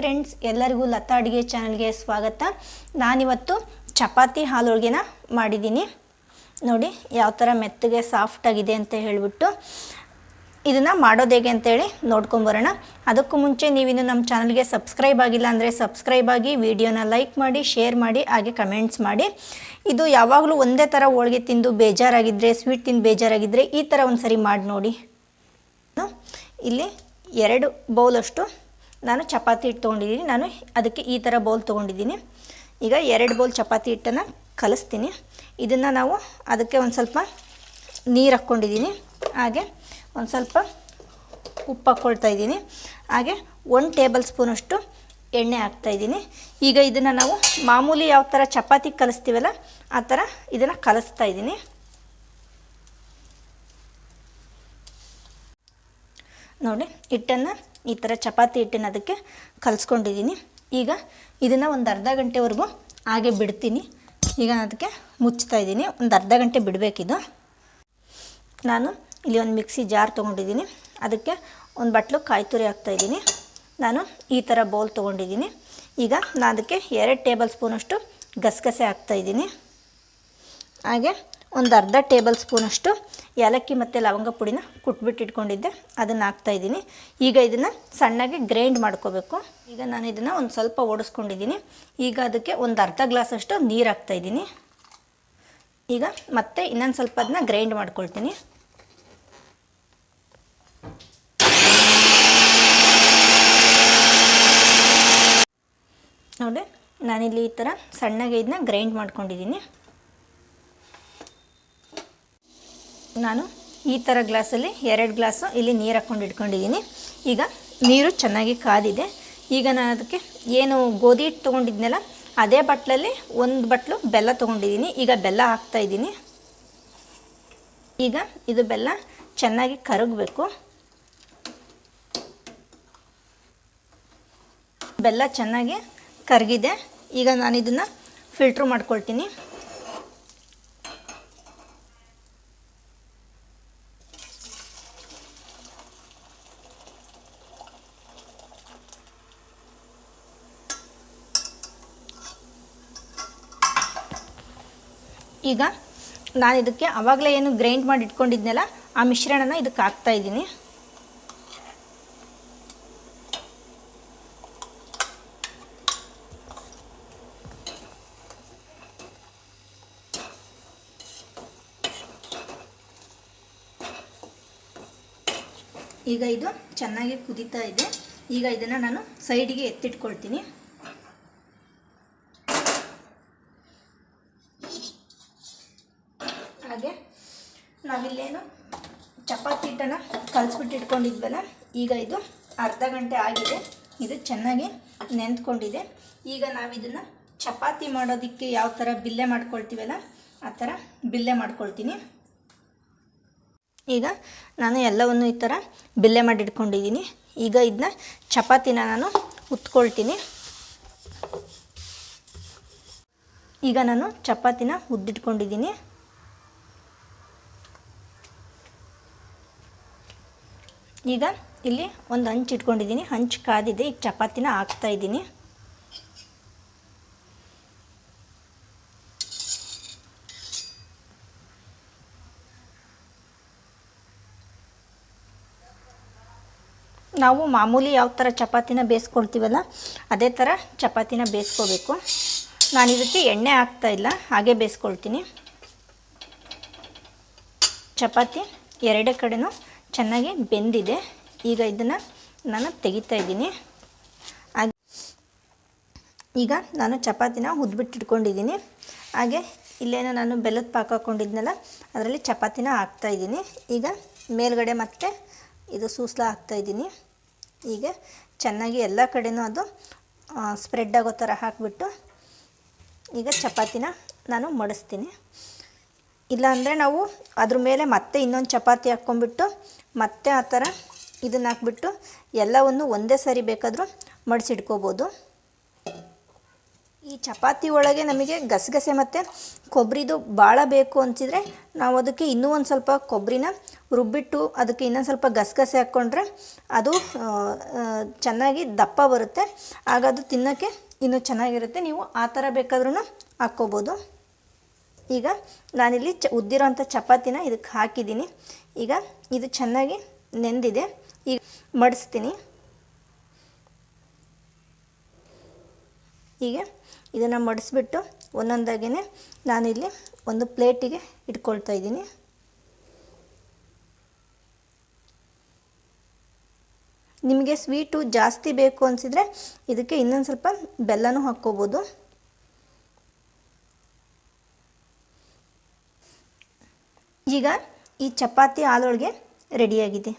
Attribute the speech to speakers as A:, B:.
A: Friends ಎಲ್ಲರಿಗೂ ಲತಾ ಅಡುಗೆ ಚಾನಲ್ಗೆ ಸ್ವಾಗತ. ನಾನಿವತ್ತು ಚಪಾತಿ ಹಾಲು ಹೋಳ್ಗೆನ ಮಾಡಿದ್ದೀನಿ. ನೋಡಿ, ಯಾವ ಥರ ಮೆತ್ತಗೆ ಸಾಫ್ಟಾಗಿದೆ ಅಂತ ಹೇಳಿಬಿಟ್ಟು ಇದನ್ನು ಮಾಡೋದು ಹೇಗೆ ಅಂತೇಳಿ ನೋಡ್ಕೊಂಬರೋಣ ಅದಕ್ಕೂ ಮುಂಚೆ ನೀವಿನ್ನು ನಮ್ಮ ಚಾನಲ್ಗೆ ಸಬ್ಸ್ಕ್ರೈಬ್ ಆಗಿಲ್ಲ ಅಂದರೆ ಸಬ್ಸ್ಕ್ರೈಬ್ ಆಗಿ ವಿಡಿಯೋನ ಲೈಕ್ ಮಾಡಿ, ಶೇರ್ ಮಾಡಿ, ಹಾಗೆ ಕಮೆಂಟ್ಸ್ ಮಾಡಿ. ಇದು ಯಾವಾಗಲೂ ಒಂದೇ ಥರ ಹೋಳಿಗೆ ತಿಂದು ಬೇಜಾರಾಗಿದ್ದರೆ ಸ್ವೀಟ್ ತಿಂದು ಬೇಜಾರಾಗಿದ್ದರೆ ಈ ಥರ ಒಂದು ಸರಿ ಮಾಡಿ ನೋಡಿ. ಇಲ್ಲಿ ಎರಡು ಬೌಲಷ್ಟು ನಾನು ಚಪಾತಿ ಹಿಟ್ಟು ತೊಗೊಂಡಿದ್ದೀನಿ. ನಾನು ಅದಕ್ಕೆ ಈ ಥರ ಬೌಲ್ ತೊಗೊಂಡಿದ್ದೀನಿ. ಈಗ ಎರಡು ಬೌಲ್ ಚಪಾತಿ ಹಿಟ್ಟನ್ನು ಕಲಿಸ್ತೀನಿ. ಇದನ್ನು ನಾವು ಅದಕ್ಕೆ ಒಂದು ಸ್ವಲ್ಪ ನೀರು ಹಾಕ್ಕೊಂಡಿದ್ದೀನಿ. ಹಾಗೆ ಒಂದು ಸ್ವಲ್ಪ ಉಪ್ಪು ಹಾಕ್ಕೊಳ್ತಾ ಇದ್ದೀನಿ. ಹಾಗೆ ಒಂದು ಟೇಬಲ್ ಸ್ಪೂನಷ್ಟು ಎಣ್ಣೆ ಹಾಕ್ತಾಯಿದ್ದೀನಿ ಈಗ ಇದನ್ನು ನಾವು ಮಾಮೂಲಿ ಯಾವ ಥರ ಚಪಾತಿ ಕಲಿಸ್ತೀವಲ್ಲ, ಆ ಥರ ಇದನ್ನು ಕಲಿಸ್ತಾ ಇದ್ದೀನಿ. ನೋಡಿ, ಹಿಟ್ಟನ್ನು ಈ ಥರ ಚಪಾತಿ ಹಿಟ್ಟಿನ ಅದಕ್ಕೆ ಕಲಿಸ್ಕೊಂಡಿದ್ದೀನಿ. ಈಗ ಇದನ್ನು ಒಂದು ಅರ್ಧ ಗಂಟೆವರೆಗೂ ಹಾಗೆ ಬಿಡ್ತೀನಿ. ಈಗ ಅದಕ್ಕೆ ಮುಚ್ತಾ ಇದ್ದೀನಿ. ಒಂದು ಅರ್ಧ ಗಂಟೆ ಬಿಡಬೇಕಿದು. ನಾನು ಇಲ್ಲಿ ಒಂದು ಮಿಕ್ಸಿ ಜಾರ್ ತೊಗೊಂಡಿದ್ದೀನಿ. ಅದಕ್ಕೆ ಒಂದು ಬಟ್ಲು ಕಾಯಿ ತುರಿ ಹಾಕ್ತಾಯಿದ್ದೀನಿ ನಾನು ಈ ಥರ ಬೌಲ್ ತೊಗೊಂಡಿದ್ದೀನಿ. ಈಗ ನಾನು ಅದಕ್ಕೆ ಎರಡು ಟೇಬಲ್ ಸ್ಪೂನಷ್ಟು ಗಸಗಸೆ ಹಾಕ್ತಾಯಿದ್ದೀನಿ ಹಾಗೆ ಒಂದು ಅರ್ಧ ಟೇಬಲ್ ಸ್ಪೂನಷ್ಟು ಏಲಕ್ಕಿ ಮತ್ತು ಲವಂಗ ಪುಡಿನ ಕುಟ್ಬಿಟ್ಟು ಇಟ್ಕೊಂಡಿದ್ದೆ ಅದನ್ನು ಹಾಕ್ತಾಯಿದ್ದೀನಿ ಈಗ ಇದನ್ನು ಸಣ್ಣಗೆ ಗ್ರೈಂಡ್ ಮಾಡ್ಕೋಬೇಕು. ಈಗ ನಾನು ಇದನ್ನು ಒಂದು ಸ್ವಲ್ಪ ಓಡಿಸ್ಕೊಂಡಿದ್ದೀನಿ. ಈಗ ಅದಕ್ಕೆ ಒಂದು ಅರ್ಧ ಗ್ಲಾಸಷ್ಟು ನೀರು ಹಾಕ್ತಾಯಿದ್ದೀನಿ ಈಗ ಮತ್ತೆ ಇನ್ನೊಂದು ಸ್ವಲ್ಪ ಅದನ್ನ ಗ್ರೈಂಡ್ ಮಾಡ್ಕೊಳ್ತೀನಿ. ನೋಡಿ ನಾನಿಲ್ಲಿ ಈ ಥರ ಸಣ್ಣಗೆ ಇದನ್ನ ಗ್ರೈಂಡ್ ಮಾಡ್ಕೊಂಡಿದ್ದೀನಿ. ನಾನು ಈ ಥರ ಗ್ಲಾಸಲ್ಲಿ ಎರಡು ಗ್ಲಾಸು ಇಲ್ಲಿ ನೀರು ಹಾಕ್ಕೊಂಡು ಇಟ್ಕೊಂಡಿದ್ದೀನಿ. ಈಗ ನೀರು ಚೆನ್ನಾಗಿ ಕಾದಿದೆ. ಈಗ ನಾನು ಅದಕ್ಕೆ ಏನು ಗೋಧಿ ಹಿಟ್ಟು ತೊಗೊಂಡಿದ್ನಲ್ಲ, ಅದೇ ಬಟ್ಲಲ್ಲಿ ಒಂದು ಬಟ್ಲು ಬೆಲ್ಲ ತೊಗೊಂಡಿದ್ದೀನಿ. ಈಗ ಬೆಲ್ಲ ಹಾಕ್ತಾಯಿದ್ದೀನಿ ಈಗ ಇದು ಬೆಲ್ಲ ಚೆನ್ನಾಗಿ ಕರಗಬೇಕು. ಬೆಲ್ಲ ಚೆನ್ನಾಗಿ ಕರಗಿದೆ. ಈಗ ನಾನು ಫಿಲ್ಟ್ರ್ ಮಾಡ್ಕೊಳ್ತೀನಿ. ಈಗ ನಾನು ಇದಕ್ಕೆ ಆವಾಗಲೇ ಏನು ಗ್ರೈಂಡ್ ಮಾಡಿ ಇಟ್ಕೊಂಡಿದ್ನಲ್ಲ, ಆ ಮಿಶ್ರಣನ ಇದಕ್ಕೆ ಹಾಕ್ತಾ ಇದ್ದೀನಿ. ಈಗ ಇದು ಚೆನ್ನಾಗಿ ಕುದೀತಾ ಇದೆ. ಈಗ ಇದನ್ನು ನಾನು ಸೈಡಿಗೆ ಎತ್ತಿಟ್ಕೊಳ್ತೀನಿ ಹಾಗೆ ನಾವಿಲ್ಲೇನು? ಚಪಾತಿ ಹಿಟ್ಟನ್ನ ಕಲಿಸ್ಬಿಟ್ಟು ಇಟ್ಕೊಂಡಿದ್ವಲ್ಲ, ಈಗ ಇದು ಅರ್ಧ ಗಂಟೆ ಆಗಿದೆ. ಇದು ಚೆನ್ನಾಗಿ ನೆಂದ್ಕೊಂಡಿದೆ. ಈಗ ನಾವಿದನ್ನು ಚಪಾತಿ ಮಾಡೋದಕ್ಕೆ ಯಾವ ಥರ ಬಿಲ್ಲೆ ಮಾಡ್ಕೊಳ್ತೀವಲ್ಲ, ಆ ಥರ ಬಿಲ್ಲೆ ಮಾಡ್ಕೊಳ್ತೀನಿ. ಈಗ ನಾನು ಎಲ್ಲವನ್ನು ಈ ಥರ ಬಿಲ್ಲೆ ಮಾಡಿ ಇಟ್ಕೊಂಡಿದ್ದೀನಿ ಈಗ ಇದನ್ನ ಚಪಾತಿನ ನಾನು ಉತ್ಕೊಳ್ತೀನಿ. ಈಗ ನಾನು ಚಪಾತಿನ ಉದ್ದಿಟ್ಕೊಂಡಿದ್ದೀನಿ. ಈಗ ಇಲ್ಲಿ ಒಂದು ಹಂಚು ಇಟ್ಕೊಂಡಿದ್ದೀನಿ. ಹಂಚು ಕಾದಿದೆ. ಈಗ ಚಪಾತಿನ ಹಾಕ್ತಾ ಇದ್ದೀನಿ. ನಾವು ಮಾಮೂಲಿ ಯಾವ ಥರ ಚಪಾತಿನ ಬೇಯಿಸ್ಕೊಳ್ತೀವಲ್ಲ, ಅದೇ ಥರ ಚಪಾತಿನ ಬೇಯಿಸ್ಕೋಬೇಕು. ನಾನು ಇದಕ್ಕೆ ಎಣ್ಣೆ ಹಾಕ್ತಾ ಇಲ್ಲ, ಹಾಗೆ ಬೇಯಿಸ್ಕೊಳ್ತೀನಿ. ಚಪಾತಿ ಎರಡೇ ಕಡೆನೂ ಚೆನ್ನಾಗಿ ಬೆಂದಿದೆ. ಈಗ ಇದನ್ನು ನಾನು ತೆಗಿತಾ ಇದ್ದೀನಿ. ಈಗ ನಾನು ಚಪಾತಿನ ಉದ್ಬಿಟ್ಟಿಟ್ಕೊಂಡಿದ್ದೀನಿ ಹಾಗೆ ಇಲ್ಲೇನೋ ನಾನು ಬೆಲ್ಲದ ಪಾಕ ಹಾಕ್ಕೊಂಡಿದ್ನಲ್ಲ ಅದರಲ್ಲಿ ಚಪಾತಿನ ಹಾಕ್ತಾಯಿದ್ದೀನಿ ಈಗ ಮೇಲ್ಗಡೆ ಮತ್ತೆ ಇದು ಸೂಸ್ಲ ಹಾಕ್ತಾಯಿದ್ದೀನಿ ಈಗ ಚೆನ್ನಾಗಿ ಎಲ್ಲ ಕಡೆನೂ ಅದು ಸ್ಪ್ರೆಡ್ ಆಗೋ ಥರ ಹಾಕಿಬಿಟ್ಟು ಈಗ ಚಪಾತಿನ ನಾನು ಮಡಿಸ್ತೀನಿ. ಇಲ್ಲಾಂದರೆ ನಾವು ಅದ್ರ ಮೇಲೆ ಮತ್ತೆ ಇನ್ನೊಂದು ಚಪಾತಿ ಹಾಕ್ಕೊಂಬಿಟ್ಟು ಮತ್ತೆ ಆ ಥರ ಇದನ್ನು ಹಾಕ್ಬಿಟ್ಟು ಎಲ್ಲವನ್ನು ಒಂದೇ ಸರಿ ಬೇಕಾದರೂ ಮಡಿಸಿಟ್ಕೋಬೋದು. ಈ ಚಪಾತಿ ಒಳಗೆ ನಮಗೆ ಗಸಗಸೆ ಮತ್ತು ಕೊಬ್ಬರಿದು ಭಾಳ ಬೇಕು ಅಂತಿದ್ರೆ ನಾವು ಅದಕ್ಕೆ ಇನ್ನೂ ಒಂದು ಸ್ವಲ್ಪ ಕೊಬ್ಬರಿನ ರುಬ್ಬಿಟ್ಟು ಅದಕ್ಕೆ ಇನ್ನೊಂದು ಸ್ವಲ್ಪ ಗಸಗಸೆ ಹಾಕ್ಕೊಂಡ್ರೆ ಅದು ಚೆನ್ನಾಗಿ ದಪ್ಪ ಬರುತ್ತೆ. ಆಗ ಅದು ತಿನ್ನೋಕ್ಕೆ ಇನ್ನೂ ಚೆನ್ನಾಗಿರುತ್ತೆ. ನೀವು ಆ ಥರ ಬೇಕಾದ್ರೂ ಹಾಕ್ಕೋಬೋದು. ಈಗ ನಾನಿಲ್ಲಿ ಚ ಉದ್ದಿರೋಂಥ ಚಪಾತಿನ ಇದಕ್ಕೆ ಹಾಕಿದ್ದೀನಿ. ಈಗ ಇದು ಚೆನ್ನಾಗಿ ನೆಂದಿದೆ. ಈಗ ಮಡಿಸ್ತೀನಿ. ಹೀಗೆ ಇದನ್ನು ಮಡಿಸ್ಬಿಟ್ಟು ಒಂದೊಂದಾಗೇ ನಾನಿಲ್ಲಿ ಒಂದು ಪ್ಲೇಟಿಗೆ ಇಟ್ಕೊಳ್ತಾ ಇದ್ದೀನಿ. ನಿಮಗೆ ಸ್ವೀಟು ಜಾಸ್ತಿ ಬೇಕು ಅನಿಸಿದರೆ ಇದಕ್ಕೆ ಇನ್ನೊಂದು ಸ್ವಲ್ಪ ಬೆಲ್ಲನೂ ಹಾಕ್ಕೋಬೋದು. ಈಗ ಈ ಚಪಾತಿ ಹಾಲೊಳಗೆ ರೆಡಿಯಾಗಿದೆ